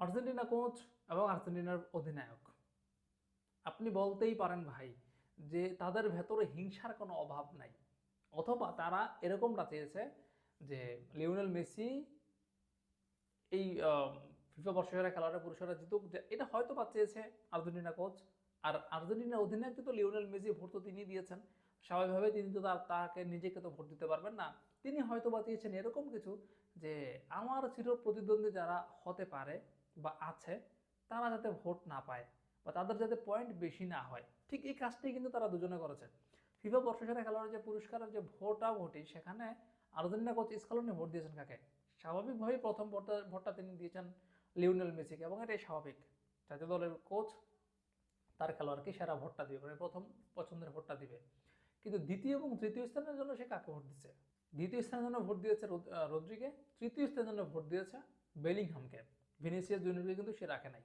Argentina coach এবং আর্জেন্টিনার অধিনায়ক। আপনি বলতেই পারেন ভাই যে তাদের ভেতরে হিংসার কোনো অভাব নাই। অথবা তারা এরকমটা চেয়েছে যে লিওনেল মেসি এই ফিফা বর্ষসেরা খেলোয়াড়ের পুরস্কার জিতুক। এটা হয়তো বা চেয়েছে আর্জেন্টিনা কোচ। আর আর্জেন্টিনার অধিনায়ক তো লিওনেল মেসি ভোট তো তিনি দিয়েছেন। স্বাভাবিকভাবে তিনি তো তার, তাকে নিজেকে তো ভোট দিতে পারবেন না। তিনি হয়তো বা চেয়েছেন এরকম কিছু যে আমার চির প্রতিদ্বন্দ্বী যারা হতে পারে বা আছে তারা যাতে ভোট না পায় বা তাদের যাতে পয়েন্ট বেশি না হয়। ঠিক এই কাজটাই কিন্তু তারা দুজনে করেছে। ফিফা বর্ষসেরা খেলোয়াড়ের যে পুরস্কারের যে ভোটা ভোটি সেখানে আর্জেন্টিনা কোচ স্কালনে ভোট দিয়েছেন কাকে? স্বাভাবিকভাবেই প্রথম ভোটটা ভোটটা তিনি দিয়েছেন লিওনেল মেসিকে এবং এটাই স্বাভাবিক। জাতীয় দলের কোচ তার খেলোয়াড়কে সেরা ভোটটা দিবে মানে প্রথম পছন্দের ভোটটা দিবে। কিন্তু দ্বিতীয় এবং তৃতীয় স্থানের জন্য সে কাকে ভোট দিচ্ছে দ্বিতীয় স্থানের জন্য ভোট দিয়েছে রোদ- আহ, তৃতীয় স্থানের জন্য ভোট দিয়েছে বেলিংহামকে। ভিনিসিয়াস জুনিয়রকে কিন্তু সে রাখে নাই।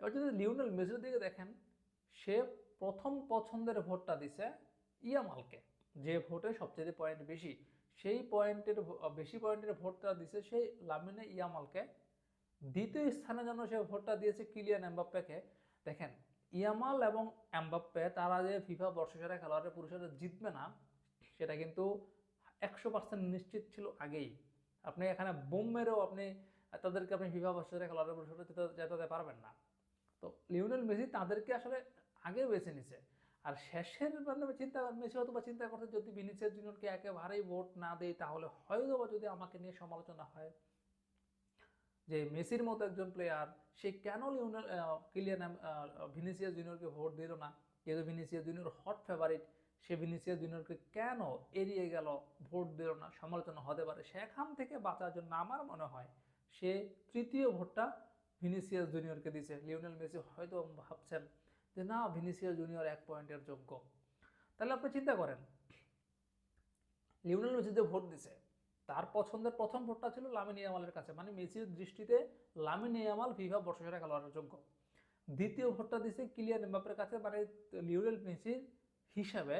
এবার যদি লিওনেল মেসির দিকে দেখেন, সে প্রথম পছন্দের ভোটটা দিছে ইয়ামালকে। যে ভোটে সবচেয়ে পয়েন্ট বেশি, সেই পয়েন্টের বেশি পয়েন্টের ভোটটা দিছে সেই লামিনে ইয়ামালকে। দ্বিতীয় স্থানে যেন সে ভোটটা দিয়েছে কিলিয়ান এমবাপ্পেকে, দেখেন, ইয়ামাল এবং এমবাপ্পে তারা যে ফিফা বর্ষসেরা খেলোয়াড়ের পুরস্কার জিতবে না, সেটা কিন্তু একশো পার্সেন্ট নিশ্চিত ছিল আগেই। আপনি এখানে বোম মেরেও আপনি তাদেরকে আপনি ফিফা খেলোয়াড়ের পুরস্কার জেতা- জেতাতে পারবেন না। তো লিওনেল মেসি তাদেরকে আসলে আগে বেছে নিছে। আর শেষের মানে চিন্তা মেসি হয়তো বা চিন্তা করতে যদি ভিনিসিয়াস জুনিয়রকে একেবারেই ভোট না দেয়, তাহলে হয়তো বা যদি আমাকে নিয়ে সমালোচনা হয় যে মেসির মতো একজন প্লেয়ার সে কেন লিওনেল কিলিয়ান ভিনিসিয়াস জুনিয়রকে ভোট দিল না? যেহেতু ভিনিসিয়াস জুনিয়র হট ফেভারিট সে ভিনিসিয়াস জুনিয়রকে কেন এড়িয়ে গেল, ভোট দিল না? সমালোচনা হতে পারে। সেখান থেকে বাঁচার জন্য আমার মনে হয় সে তৃতীয় ভোটটা ভিনিসিয়াস জুনিয়রকে দিয়েছে। লিওনেল মেসি হয়তো ভাবছেন যে না, ভিনিসিয়াস জুনিয়র এক পয়েন্টের যোগ্য। তাহলে আপনি চিন্তা করেন, লিওনেল মেসি যে ভোট দিছে। তার পছন্দের প্রথম ভোটটা ছিল লামিন ইয়ামালের কাছে। মানে মেসির দৃষ্টিতে লামিন ইয়ামাল ফিফা বর্ষসেরা খেলোয়াড়ের যোগ্য। দ্বিতীয় ভোটটা দিছে কিলিয়ান এমবাপ্পের কাছে। মানে লিওনেল মেসির হিসাবে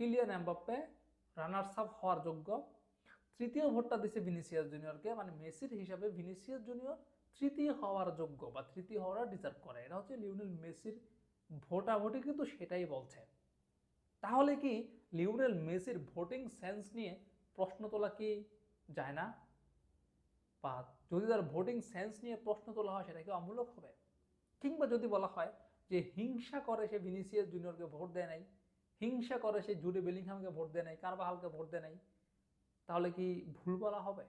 কিলিয়ান এমবাপ্পে রানার্স আপ হওয়ার যোগ্য। তৃতীয় ভোটটা দিছে ভিনিসিয়াস জুনিয়রকে মানে মেসির হিসাবে ভিনিসিয়াস জুনিয়র তৃতীয় হওয়ার যোগ্য বা তৃতীয় হওয়ার ডিজার্ভ করে। এটা হচ্ছে লিওনেল মেসির ভোটাভুটি কিন্তু সেটাই বলছে। তাহলে কি লিওনেল মেসির ভোটিং সেন্স নিয়ে প্রশ্ন তোলা কি যায় না? বা যদি তার ভোটিং সেন্স নিয়ে প্রশ্ন তোলা হয়, সেটা কি অমূলক হবে? কিংবা যদি বলা হয় যে হিংসা করে সে ভিনিসিয়াস জুনিয়রকে ভোট দেয় নাই, হিংসা করে সে জুডে বেলিংহামকে ভোট দেয় নাই, কারবাহালকে ভোট দেয় নাই তাহলে কি ভুল বলা হবে?